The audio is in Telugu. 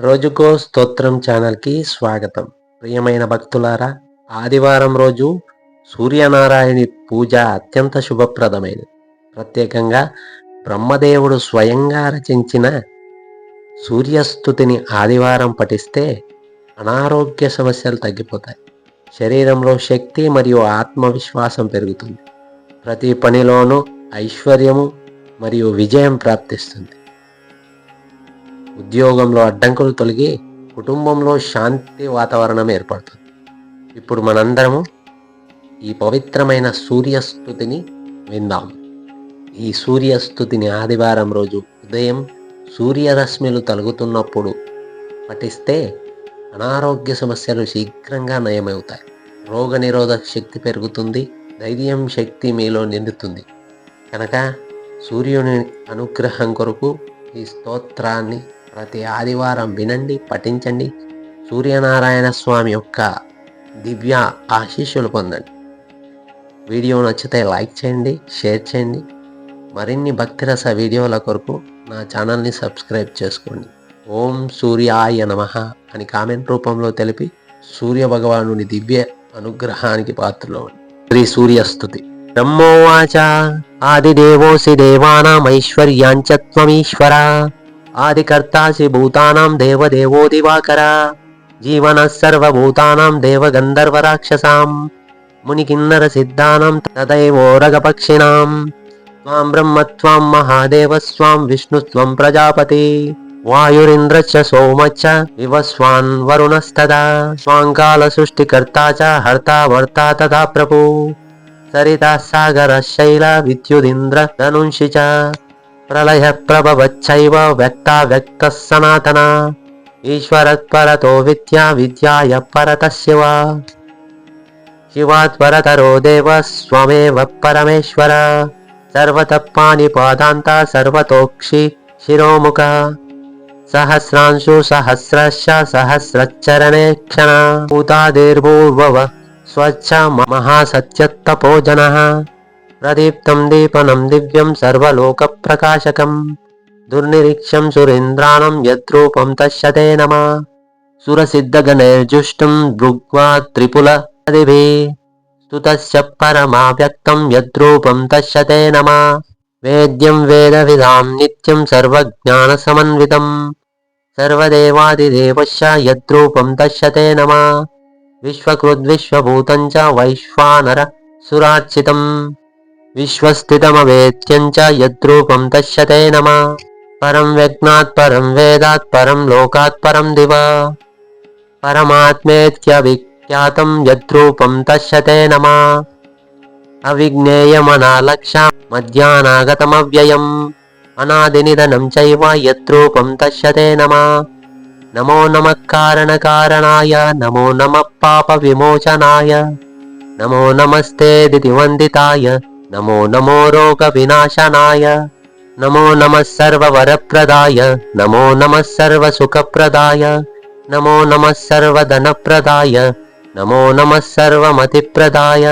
రోజుకో స్తోత్రం ఛానల్కి స్వాగతం. ప్రియమైన భక్తులారా ఆదివారం రోజు సూర్యనారాయణి పూజ అత్యంత శుభప్రదమైనది. ప్రత్యేకంగా బ్రహ్మదేవుడు స్వయంగా రచించిన సూర్యస్థుతిని ఆదివారం పఠిస్తే అనారోగ్య సమస్యలు తగ్గిపోతాయి. శరీరంలో శక్తి మరియు ఆత్మవిశ్వాసం పెరుగుతుంది. ప్రతి పనిలోనూ ఐశ్వర్యము మరియు విజయం ప్రాప్తిస్తుంది. ఉద్యోగంలో అడ్డంకులు తొలగి కుటుంబంలో శాంతి వాతావరణం ఏర్పడుతుంది. ఇప్పుడు మనందరము ఈ పవిత్రమైన సూర్యస్థుతిని విందాం. ఈ సూర్యస్థుతిని ఆదివారం రోజు ఉదయం సూర్యరశ్మిలు తలుగుతున్నప్పుడు పఠిస్తే అనారోగ్య సమస్యలు శీఘ్రంగా నయమవుతాయి. రోగనిరోధక శక్తి పెరుగుతుంది ధైర్యం శక్తి మీలో నిండుతుంది. కనుక సూర్యుని అనుగ్రహం కొరకు ఈ స్తోత్రాన్ని ప్రతి ఆదివారం వినండి పఠించండి. సూర్యనారాయణ స్వామి యొక్క దివ్య ఆశీస్సులు పొందండి. వీడియో నచ్చితే లైక్ చేయండి షేర్ చేయండి. మరిన్ని భక్తిరస వీడియోల కొరకు నా ఛానల్ని సబ్స్క్రైబ్ చేసుకోండి. ఓం సూర్యాయ నమ అని కామెంట్ రూపంలో తెలిపి సూర్య భగవానుని దివ్య అనుగ్రహానికి పాత్రలో శ్రీ సూర్యస్తుతి బ్రహ్మోవాచ. ఆదిదేవోసి దేవానామైశ్వర్యాంచ త్వమీశ్వర. ఆదికర్తాసి భూతానాం దేవదేవో దివాకర జీవన సర్వభూతానాం దేవగంధర్వరాక్షసాం మునికిన్నర సిద్ధానం తదైవోరగపక్షిణాం త్వాం బ్రహ్మ త్వాం మహాదేవ స్వాం విష్ణు త్వం ప్రజాపతి వాయురింద్ర సోమచ్చ వివస్వాన్ వరుణస్తదా స్వాంకాల సృష్టికర్త చ హర్తా వర్త తథా ప్రభు సరిత సాగర శైల విద్యుదింద్ర ధనుంషి చ ప్రళయ ప్రభవచ్చైవ వ్యక్త వ్యక్త సనాతన ఈశ్వర విద్యా విద్యాయ పరత శివ శివాత్పరతరో దేవ స్వమేవ పరమేశ్వర సర్వత పాదాంత సర్వతోక్షి శిరోముఖ సహస్రాంశు సహస్రశ సహస్రచరణే క్షణ భూతాదిర్భూర్భవ స్వచ్ఛ మహాసత్యత్తపోజన ప్రదీప్తం దీపనం దివ్యం సర్వలోకప్రకాశకం. దుర్నిరీక్షం సురేంద్రాణం యద్రూపం తశ్యతే నమ. సురసిద్ధగణైర్జుష్టం భృగ్వా త్రిపుల దిభి స్తుతస్య పరమావ్యక్తం యద్రూపం తశ్యతే నమ. వేద్యం వేదవిదాం నిత్యం సర్వజ్ఞానసమన్వితం. సర్వదేవాదిదేవస్య యద్రూపం తశ్యతే నమ. విశ్వకృద్విశ్వభూతం చ వైశ్వానర సురార్చితం. విశ్వస్థితమవేత్యం చ యద్రూపం తస్యతే నమ పరం వ్యజ్ఞాత్ పరం వేదాత్ పరం లోకాత్ పరం దివ పరమాత్మేత్యవిఖ్యాతం యద్రూపం తస్యతే నమ అవిజ్ఞేయమనాలక్ష్య మధ్యానాగతమవ్యయం అనాదినిధనం చైవ యద్రూపం తస్యతే నమ నమో నమ కారణకారణాయ నమో నమ పాప విమోచనాయ నమో నమస్తే దితివందితాయ నమో नमो नमो रोगविनाशनाय नमो नमः सर्ववरप्रदाय नमो नमः सर्वसुखप्रदाय नमो नमः सर्वधनप्रदाय नमो नमः सर्वमतिप्रदाय।